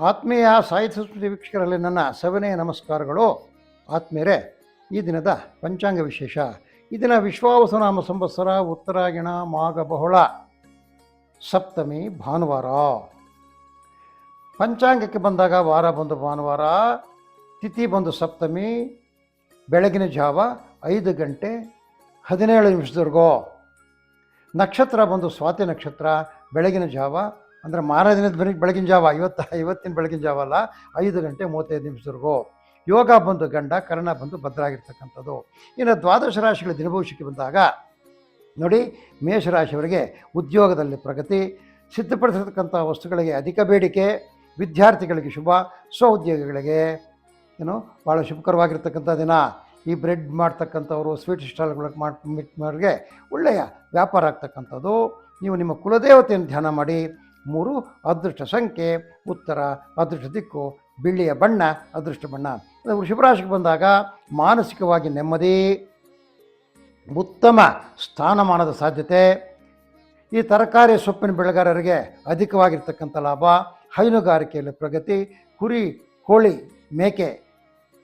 ಆತ್ಮೀಯ ಸಾಹಿತ್ಯ ಸಂಸ್ಕೃತಿ ವೀಕ್ಷಕರಲ್ಲಿ ನನ್ನ ಸವಿನಯ ನಮಸ್ಕಾರಗಳು. ಆತ್ಮೀಯರೇ, ಈ ದಿನದ ಪಂಚಾಂಗ ವಿಶೇಷ. ಈ ದಿನ ವಿಶ್ವಾವಸನಾಮ ಸಂವತ್ಸರ ಉತ್ತರಾಯಣ ಮಾಘ ಬಹುಳ ಸಪ್ತಮಿ ಭಾನುವಾರ. ಪಂಚಾಂಗಕ್ಕೆ ಬಂದಾಗ ವಾರ ಬಂದು ಭಾನುವಾರ, ತಿಥಿ ಬಂದು ಸಪ್ತಮಿ, ಬೆಳಗಿನ ಜಾವ ಐದು ಗಂಟೆ ಹದಿನೇಳು ನಿಮಿಷದವರೆಗೂ. ನಕ್ಷತ್ರ ಬಂದು ಸ್ವಾತಿ ನಕ್ಷತ್ರ, ಬೆಳಗಿನ ಜಾವ ಅಂದರೆ ಮಾರನೇ ಬೆಳಗ್ಗೆ ಬೆಳಗಿನ ಜಾವ, ಇವತ್ತು, ಇವತ್ತಿನ ಬೆಳಗಿನ ಜಾವ ಅಲ್ಲ, ಐದು ಗಂಟೆ ಮೂವತ್ತೈದು ನಿಮಿಷದವರೆಗೂ ಯೋಗ ಬಂದು ಗಂಡ, ಕರ್ಣ ಬಂದು ಭದ್ರಾಗಿರ್ತಕ್ಕಂಥದ್ದು. ಇನ್ನು ದ್ವಾದಶ ರಾಶಿಗಳ ದಿನಭವಿಷ್ಯಕ್ಕೆ ಬಂದಾಗ, ನೋಡಿ ಮೇಷರಾಶಿಯವರಿಗೆ ಉದ್ಯೋಗದಲ್ಲಿ ಪ್ರಗತಿ, ಸಿದ್ಧಪಡಿಸಿರ್ತಕ್ಕಂಥ ವಸ್ತುಗಳಿಗೆ ಅಧಿಕ ಬೇಡಿಕೆ, ವಿದ್ಯಾರ್ಥಿಗಳಿಗೆ ಶುಭ, ಸ್ವಉದ್ಯೋಗಿಗಳಿಗೆ, ಏನು ಭಾಳ ಶುಭಕರವಾಗಿರ್ತಕ್ಕಂಥ ದಿನ. ಈ ಬ್ರೆಡ್ ಮಾಡ್ತಕ್ಕಂಥವ್ರು, ಸ್ವೀಟ್ ಸ್ಟಾಲ್ಗಳಿಗೆ ಮಾಡಿ ಒಳ್ಳೆಯ ವ್ಯಾಪಾರ ಆಗ್ತಕ್ಕಂಥದ್ದು. ನೀವು ನಿಮ್ಮ ಕುಲದೇವತೆಯನ್ನು ಧ್ಯಾನ ಮಾಡಿ ಮೂರು, ಅದೃಷ್ಟ ಸಂಖ್ಯೆ, ಉತ್ತರ, ಅದೃಷ್ಟ ದಿಕ್ಕು ಬಿಳಿಯ ಬಣ್ಣ, ಅದೃಷ್ಟ ಬಣ್ಣ. ವೃಷಭರಾಶಿಗೆ ಬಂದಾಗ ಮಾನಸಿಕವಾಗಿ ನೆಮ್ಮದಿ, ಉತ್ತಮ ಸ್ಥಾನಮಾನದ ಸಾಧ್ಯತೆ. ಈ ತರಕಾರಿ ಸೊಪ್ಪಿನ ಬೆಳೆಗಾರರಿಗೆ ಅಧಿಕವಾಗಿರ್ತಕ್ಕಂಥ ಲಾಭ, ಹೈನುಗಾರಿಕೆಯಲ್ಲಿ ಪ್ರಗತಿ, ಕುರಿ, ಕೋಳಿ, ಮೇಕೆ,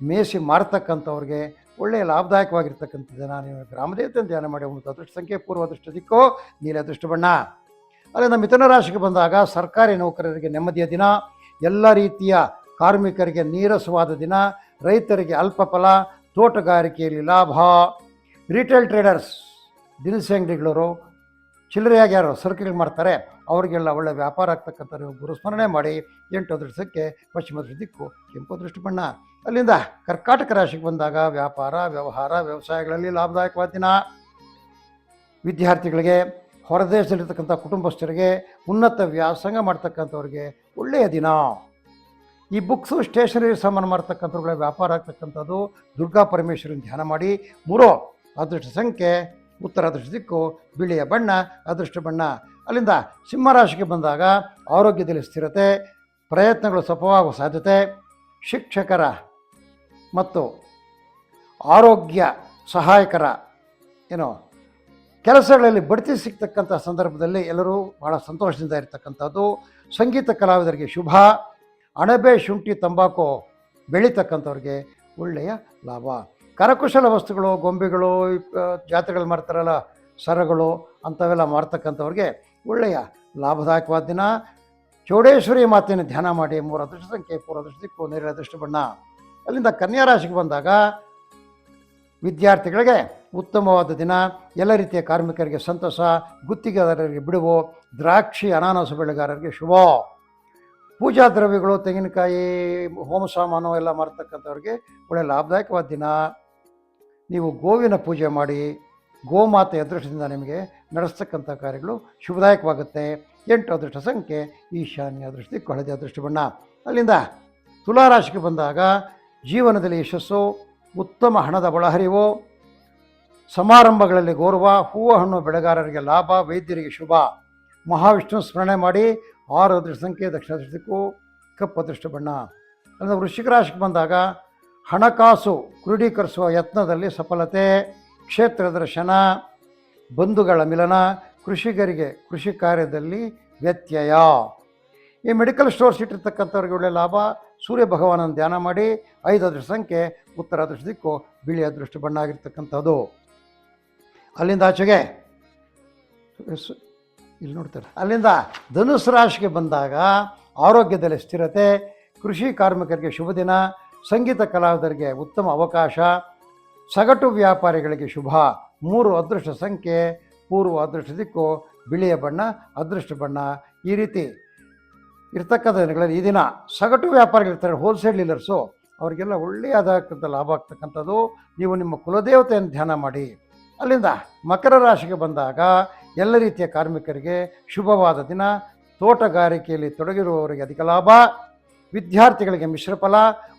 ಮೇಸಿ ಮಾರತಕ್ಕಂಥವ್ರಿಗೆ ಒಳ್ಳೆಯ ಲಾಭದಾಯಕವಾಗಿರ್ತಕ್ಕಂಥದ್ದು. ನಾನು ಗ್ರಾಮದೇವತೆ ಧ್ಯಾನ ಮಾಡಿ, ಒಂದು ಅದೃಷ್ಟ ಸಂಖ್ಯೆ, ಪೂರ್ವ ಅದೃಷ್ಟ ದಿಕ್ಕು, ನೀಲ ಅದೃಷ್ಟ ಬಣ್ಣ. ಅಲ್ಲಿಂದ ಮಿಥುನ ರಾಶಿಗೆ ಬಂದಾಗ ಸರ್ಕಾರಿ ನೌಕರರಿಗೆ ನೆಮ್ಮದಿಯ ದಿನ, ಎಲ್ಲ ರೀತಿಯ ಕಾರ್ಮಿಕರಿಗೆ ನೀರಸವಾದ ದಿನ, ರೈತರಿಗೆ ಅಲ್ಪ ಫಲ, ತೋಟಗಾರಿಕೆಯಲ್ಲಿ ಲಾಭ. ರಿಟೇಲ್ ಟ್ರೇಡರ್ಸ್ ದಿನಸಿ ಅಂಗಡಿಗಳವರು, ಚಿಲ್ಲರೆಯಾಗಿ ಯಾರು ಸರಕುಗಳು ಮಾಡ್ತಾರೆ, ಅವರಿಗೆಲ್ಲ ಒಳ್ಳೆ ವ್ಯಾಪಾರ ಆಗ್ತಕ್ಕಂಥ ನೀವು ಗುರುಸ್ಮರಣೆ ಮಾಡಿ ಎಂಟು ಅದೃಷ್ಟಕ್ಕೆ ಪಶ್ಚಿಮ ದಿಕ್ಕು ಕೆಂಪು ದೃಷ್ಟಿ ಬಣ್ಣ ಅಲ್ಲಿಂದ ಕರ್ಕಾಟಕ ರಾಶಿಗೆ ಬಂದಾಗ ವ್ಯಾಪಾರ, ವ್ಯವಹಾರ, ವ್ಯವಸಾಯಗಳಲ್ಲಿ ಲಾಭದಾಯಕವಾದ ದಿನ. ವಿದ್ಯಾರ್ಥಿಗಳಿಗೆ ಹೊರದೇಶದಲ್ಲಿರ್ತಕ್ಕಂಥ ಕುಟುಂಬಸ್ಥರಿಗೆ ಉನ್ನತ ವ್ಯಾಸಂಗ ಮಾಡ್ತಕ್ಕಂಥವ್ರಿಗೆ ಒಳ್ಳೆಯ ದಿನ. ಈ ಬುಕ್ಸು ಸ್ಟೇಷನರಿ ಸಾಮಾನು ಮಾಡ್ತಕ್ಕಂಥವ್ರುಗಳ ವ್ಯಾಪಾರ ಆಗ್ತಕ್ಕಂಥದ್ದು ದುರ್ಗಾ ಪರಮೇಶ್ವರನ ಧ್ಯಾನ ಮಾಡಿ. ಮೂರೋ, ಅದೃಷ್ಟ ಸಂಖ್ಯೆ, ಉತ್ತರ ಅದೃಷ್ಟ ದಿಕ್ಕು, ಬಿಳಿಯ ಬಣ್ಣ, ಅದೃಷ್ಟ ಬಣ್ಣ. ಅಲ್ಲಿಂದ ಸಿಂಹರಾಶಿಗೆ ಬಂದಾಗ ಆರೋಗ್ಯದಲ್ಲಿ ಸ್ಥಿರತೆ, ಪ್ರಯತ್ನಗಳು ಸಫಲವಾಗುವ ಸಾಧ್ಯತೆ. ಶಿಕ್ಷಕರ ಮತ್ತು ಆರೋಗ್ಯ ಸಹಾಯಕರ, ಏನೋ ಕೆಲಸಗಳಲ್ಲಿ ಬಡ್ತಿ ಸಿಗ್ತಕ್ಕಂಥ ಸಂದರ್ಭದಲ್ಲಿ ಎಲ್ಲರೂ ಬಹಳ ಸಂತೋಷದಿಂದ ಇರ್ತಕ್ಕಂಥದ್ದು. ಸಂಗೀತ ಕಲಾವಿದರಿಗೆ ಶುಭ. ಅಣಬೆ, ಶುಂಠಿ, ತಂಬಾಕು ಬೆಳೀತಕ್ಕಂಥವ್ರಿಗೆ ಒಳ್ಳೆಯ ಲಾಭ. ಕರಕುಶಲ ವಸ್ತುಗಳು, ಗೊಂಬೆಗಳು ಜಾತ್ರೆಗಳು ಮಾಡ್ತಾರಲ್ಲ ಸರಗಳು ಅಂಥವೆಲ್ಲ ಮಾಡ್ತಕ್ಕಂಥವ್ರಿಗೆ ಒಳ್ಳೆಯ ಲಾಭದಾಯಕವಾದ ದಿನ. ಚೌಡೇಶ್ವರಿ ಮಾತೆಯನ್ನು ಧ್ಯಾನ ಮಾಡಿ, ಮೂರು ಅದೃಷ್ಟ ಸಂಖ್ಯೆ ಪೂರ್ವ ಅದೃಷ್ಟ ದಿಕ್ಕು, ನೇರ ಅದೃಷ್ಟ ಬಣ್ಣ. ಅಲ್ಲಿಂದ ಕನ್ಯಾ ರಾಶಿಗೆ ಬಂದಾಗ ವಿದ್ಯಾರ್ಥಿಗಳಿಗೆ ಉತ್ತಮವಾದ ದಿನ. ಎಲ್ಲ ರೀತಿಯ ಕಾರ್ಮಿಕರಿಗೆ ಸಂತಸ, ಗುತ್ತಿಗೆದಾರರಿಗೆ ಬಿಡುವು, ದ್ರಾಕ್ಷಿ, ಅನಾನಸು ಬೆಳೆಗಾರರಿಗೆ ಶುಭ. ಪೂಜಾ ದ್ರವ್ಯಗಳು, ತೆಂಗಿನಕಾಯಿ, ಹೋಮ ಸಾಮಾನು ಎಲ್ಲ ಮಾರ್ತಕ್ಕಂಥವ್ರಿಗೆ ಒಳ್ಳೆಯ ಲಾಭದಾಯಕವಾದ ದಿನ. ನೀವು ಗೋವಿನ ಪೂಜೆ ಮಾಡಿ ಗೋಮಾತೆ ಅದೃಷ್ಟದಿಂದ ನಿಮಗೆ ನಡೆಸ್ತಕ್ಕಂಥ ಕಾರ್ಯಗಳು ಶುಭದಾಯಕವಾಗುತ್ತೆ. ಎಂಟು ಅದೃಷ್ಟ ಸಂಖ್ಯೆ, ಈಶಾನ್ಯ ಅದೃಷ್ಟಿ ಕೊಳದೆ ಅದೃಷ್ಟ ಬಣ್ಣ. ಅಲ್ಲಿಂದ ತುಲಾರಾಶಿಗೆ ಬಂದಾಗ ಜೀವನದಲ್ಲಿ ಯಶಸ್ಸು, ಉತ್ತಮ ಹಣದ ಒಳಹರಿವು ಸಮಾರಂಭಗಳಲ್ಲಿ ಗೌರವ, ಹೂವು ಹಣ್ಣು ಬೆಳೆಗಾರರಿಗೆ ಲಾಭ, ವೈದ್ಯರಿಗೆ ಶುಭ. ಮಹಾವಿಷ್ಣು ಸ್ಮರಣೆ ಮಾಡಿ ಆರು ಅದೃಷ್ಟ ಸಂಖ್ಯೆ, ದಕ್ಷಿಣ ಕಪ್ಪು ಅದೃಷ್ಟ ಬಣ್ಣ. ಅಂದರೆ ವೃಶ್ಚಿಕ ರಾಶಿಗೆ ಬಂದಾಗ ಹಣಕಾಸು ಕ್ರೋಢೀಕರಿಸುವ ಯತ್ನದಲ್ಲಿ ಸಫಲತೆ ಕ್ಷೇತ್ರ ದರ್ಶನ, ಬಂಧುಗಳ ಮಿಲನ ಕೃಷಿಕರಿಗೆ ಕೃಷಿ ಕಾರ್ಯದಲ್ಲಿ ವ್ಯತ್ಯಯ. ಈ ಮೆಡಿಕಲ್ ಸ್ಟೋರ್ಸ್ ಇಟ್ಟಿರ್ತಕ್ಕಂಥವ್ರಿಗೆ ಒಳ್ಳೆಯ ಲಾಭ. ಸೂರ್ಯ ಭಗವಾನನ ಧ್ಯಾನ ಮಾಡಿ ಐದು ಅದೃಷ್ಟ ಸಂಖ್ಯೆ, ಉತ್ತರ ಅದೃಷ್ಟ ದಿಕ್ಕು ಬಿಳಿ ಅದೃಷ್ಟ ಬಣ್ಣ ಆಗಿರ್ತಕ್ಕಂಥದ್ದು. ಅಲ್ಲಿಂದ ಆಚೆಗೆ ಇಲ್ಲಿ ನೋಡ್ತಾರೆ ಅಲ್ಲಿಂದ ಧನುಸ್ ರಾಶಿಗೆ ಬಂದಾಗ ಆರೋಗ್ಯದಲ್ಲಿ ಸ್ಥಿರತೆ, ಕೃಷಿ ಕಾರ್ಮಿಕರಿಗೆ ಶುಭ ದಿನ, ಸಂಗೀತ ಕಲಾವಿದರಿಗೆ ಉತ್ತಮ ಅವಕಾಶ, ಸಗಟು ವ್ಯಾಪಾರಿಗಳಿಗೆ ಶುಭ, ಮೂರು ಅದೃಷ್ಟ ಸಂಖ್ಯೆ, ಪೂರ್ವ ಅದೃಷ್ಟ ದಿಕ್ಕು, ಬಿಳಿಯ ಬಣ್ಣ, ಅದೃಷ್ಟ ಬಣ್ಣ, ಈ ರೀತಿ ಇರ್ತಕ್ಕಂಥ ದಿನಗಳಲ್ಲಿ ಈ ದಿನ ಸಗಟು ವ್ಯಾಪಾರಿಗಳಿರ್ತಾರೆ ಹೋಲ್ಸೇಲ್ ಡೀಲರ್ಸು ಅವರಿಗೆಲ್ಲ ಒಳ್ಳೆಯದಾಗ್ತಕ್ಕಂಥ ಲಾಭ ಆಗ್ತಕ್ಕಂಥದ್ದು. ನೀವು ನಿಮ್ಮ ಕುಲದೇವತೆಯನ್ನು ಧ್ಯಾನ ಮಾಡಿ. ಅಲ್ಲಿಂದ ಮಕರ ರಾಶಿಗೆ ಬಂದಾಗ ಎಲ್ಲ ರೀತಿಯ ಕಾರ್ಮಿಕರಿಗೆ ಶುಭವಾದ ದಿನ. ತೋಟಗಾರಿಕೆಯಲ್ಲಿ ತೊಡಗಿರುವವರಿಗೆ ಅಧಿಕ ಲಾಭ. ವಿದ್ಯಾರ್ಥಿಗಳಿಗೆ ಮಿಶ್ರಫಲ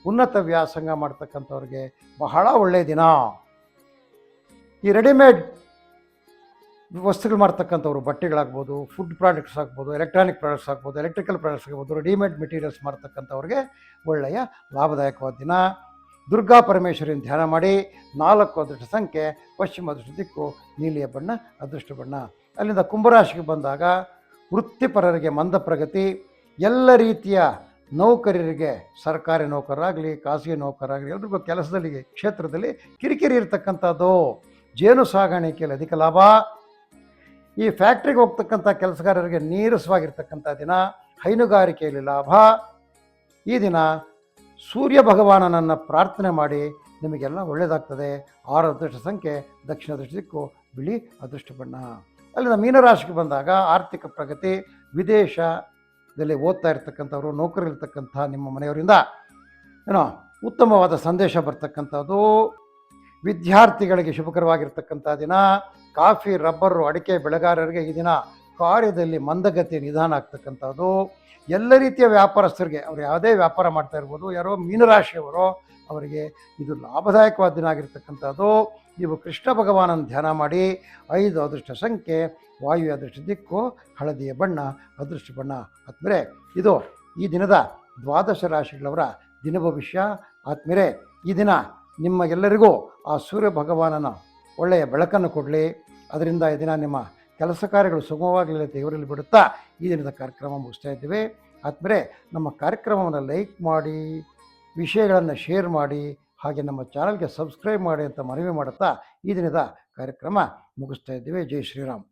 ಉನ್ನತ ವ್ಯಾಸಂಗ ಮಾಡ್ತಕ್ಕಂಥವ್ರಿಗೆ ಬಹಳ ಒಳ್ಳೆಯ ದಿನ. ಈ ರೆಡಿಮೇಡ್ ವಸ್ತುಗಳು ಮಾಡ್ತಕ್ಕಂಥವ್ರು ಬಟ್ಟೆಗಳಾಗ್ಬೋದು, ಫುಡ್ ಪ್ರಾಡಕ್ಟ್ಸ್ ಆಗ್ಬೋದು, ಎಲೆಕ್ಟ್ರಾನಿಕ್ ಪ್ರಾಡಕ್ಟ್ಸ್ ಆಗ್ಬೋದು, ಎಲೆಕ್ಟ್ರಿಕಲ್ ಪ್ರಾಡಕ್ಟ್ಸ್ ಆಗ್ಬೋದು, ರೆಡಿಮೇಡ್ ಮೆಟೀರಿಯಲ್ಸ್ ಮಾಡ್ತಕ್ಕಂಥವ್ರಿಗೆ ಒಳ್ಳೆಯ ಲಾಭದಾಯಕವಾದ ದಿನ. ದುರ್ಗಾ ಪರಮೇಶ್ವರಿಯನ್ನು ಧ್ಯಾನ ಮಾಡಿ ನಾಲ್ಕು ಅದೃಷ್ಟ ಸಂಖ್ಯೆ ಪಶ್ಚಿಮ ಅದೃಷ್ಟ ದಿಕ್ಕು ನೀಲಿಯ ಬಣ್ಣ, ಅದೃಷ್ಟ ಬಣ್ಣ. ಅಲ್ಲಿಂದ ಕುಂಭರಾಶಿಗೆ ಬಂದಾಗ ವೃತ್ತಿಪರರಿಗೆ ಮಂದ ಪ್ರಗತಿ, ಎಲ್ಲ ರೀತಿಯ ನೌಕರರಿಗೆ, ಸರ್ಕಾರಿ ನೌಕರರಾಗಲಿ, ಖಾಸಗಿ ನೌಕರಾಗಲಿ ಎಲ್ರಿಗೂ ಕೆಲಸದಲ್ಲಿ, ಕ್ಷೇತ್ರದಲ್ಲಿ ಕಿರಿಕಿರಿ ಇರತಕ್ಕಂಥದ್ದು. ಜೇನು ಸಾಗಾಣಿಕೆಯಲ್ಲಿ ಅಧಿಕ ಲಾಭ. ಈ ಫ್ಯಾಕ್ಟ್ರಿಗೆ ಹೋಗ್ತಕ್ಕಂಥ ಕೆಲಸಗಾರರಿಗೆ ನೀರಸವಾಗಿರ್ತಕ್ಕಂಥ ದಿನ, ಹೈನುಗಾರಿಕೆಯಲ್ಲಿ ಲಾಭ. ಈ ದಿನ ಸೂರ್ಯ ಭಗವಾನನನ್ನು ಪ್ರಾರ್ಥನೆ ಮಾಡಿ ನಿಮಗೆಲ್ಲ ಒಳ್ಳೆಯದಾಗ್ತದೆ ಆರು ಅದೃಷ್ಟ ಸಂಖ್ಯೆ, ದಕ್ಷಿಣ ದೃಷ್ಟಿ ದಿಕ್ಕು, ಬಿಳಿ ಅದೃಷ್ಟ ಬಣ್ಣ. ಅಲ್ಲಿಂದ ಮೀನರಾಶಿಗೆ ಬಂದಾಗ ಆರ್ಥಿಕ ಪ್ರಗತಿ, ವಿದೇಶದಲ್ಲಿ ಓದ್ತಾ ಇರ್ತಕ್ಕಂಥವ್ರು ನೌಕರಿ ಇರ್ತಕ್ಕಂಥ ನಿಮ್ಮ ಮನೆಯವರಿಂದ ಏನೋ ಉತ್ತಮವಾದ ಸಂದೇಶ ಬರ್ತಕ್ಕಂಥದ್ದು. ವಿದ್ಯಾರ್ಥಿಗಳಿಗೆ ಶುಭಕರವಾಗಿರ್ತಕ್ಕಂಥ ದಿನ. ಕಾಫಿ, ರಬ್ಬರು, ಅಡಿಕೆ, ಬೆಳೆಗಾರರಿಗೆ ಈ ದಿನ ಕಾರ್ಯದಲ್ಲಿ ಮಂದಗತಿ ನಿಧಾನ ಆಗ್ತಕ್ಕಂಥದ್ದು. ಎಲ್ಲ ರೀತಿಯ ವ್ಯಾಪಾರಸ್ಥರಿಗೆ ಅವ್ರು ಯಾವುದೇ ವ್ಯಾಪಾರ ಮಾಡ್ತಾ ಇರ್ಬೋದು. ಯಾರೋ ಮೀನರಾಶಿಯವರೋ ಅವರಿಗೆ ಇದು ಲಾಭದಾಯಕವಾದ ದಿನ ಆಗಿರ್ತಕ್ಕಂಥದ್ದು. ನೀವು ಕೃಷ್ಣ ಭಗವಾನನ ಧ್ಯಾನ ಮಾಡಿ, ಐದು ಅದೃಷ್ಟ ಸಂಖ್ಯೆ, ವಾಯು ಅದೃಷ್ಟ ದಿಕ್ಕು, ಹಳದಿಯ ಬಣ್ಣ, ಅದೃಷ್ಟ ಬಣ್ಣ ಆದ್ಮೇಲೆ ಇದು ಈ ದಿನದ ದ್ವಾದಶ ರಾಶಿಗಳವರ ದಿನ ಭವಿಷ್ಯ ಆದ್ಮೇಲೆ ಈ ದಿನ ನಿಮಗೆಲ್ಲರಿಗೂ ಆ ಸೂರ್ಯ ಭಗವಾನನ ಒಳ್ಳೆಯ ಬೆಳಕನ್ನು ಕೊಡಲಿ. ಅದರಿಂದ ಈ ದಿನ ನಿಮ್ಮ ಕೆಲಸ ಕಾರ್ಯಗಳು ಸುಗಮವಾಗಲಿ ದೇವರಲ್ಲಿ ಬಿಡುತ್ತಾ ಈ ದಿನದ ಕಾರ್ಯಕ್ರಮ ಮುಗಿಸ್ತಾ ಇದ್ದೇವೆ. ಆದ್ಮೇಲೆ ನಮ್ಮ ಕಾರ್ಯಕ್ರಮವನ್ನು ಲೈಕ್ ಮಾಡಿ, ವಿಷಯಗಳನ್ನು ಶೇರ್ ಮಾಡಿ, ಹಾಗೆ ನಮ್ಮ ಚಾನಲ್ಗೆ ಸಬ್ಸ್ಕ್ರೈಬ್ ಮಾಡಿ ಅಂತ ಮನವಿ ಮಾಡುತ್ತಾ ಈ ದಿನದ ಕಾರ್ಯಕ್ರಮ ಮುಗಿಸ್ತಾ ಇದ್ದೇವೆ. ಜೈ ಶ್ರೀರಾಮ್.